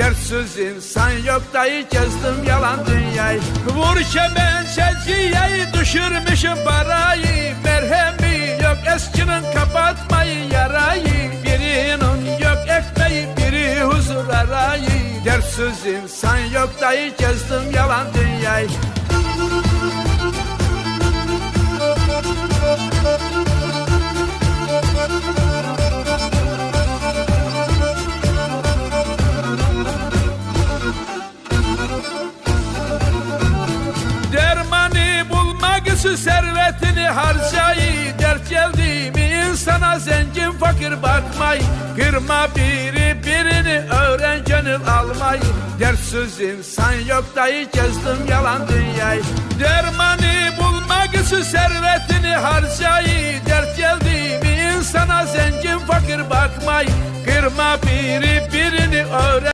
Dertsiz insan yok dayı gezdim yalan dünyayı. Vur kemen seciyeyi düşürmüşüm parayı. Merhemi yok eskinin kapatmayı yarayı. Birinin yok ekmeği biri huzur arayı. Dertsiz insan yok dayı gezdim yalan dünyayı için servetini harcayı Dert geldi mi? İnsana zengin fakir bakmayı Kırma biri birini öğren gönül almayı. Dertsiz insan yok dayı gezdim yalan dünyayı. Dermanı bulmak için servetini harcayı Dert geldi mi? İnsana zengin fakir bakmayı Kırma biri birini öğren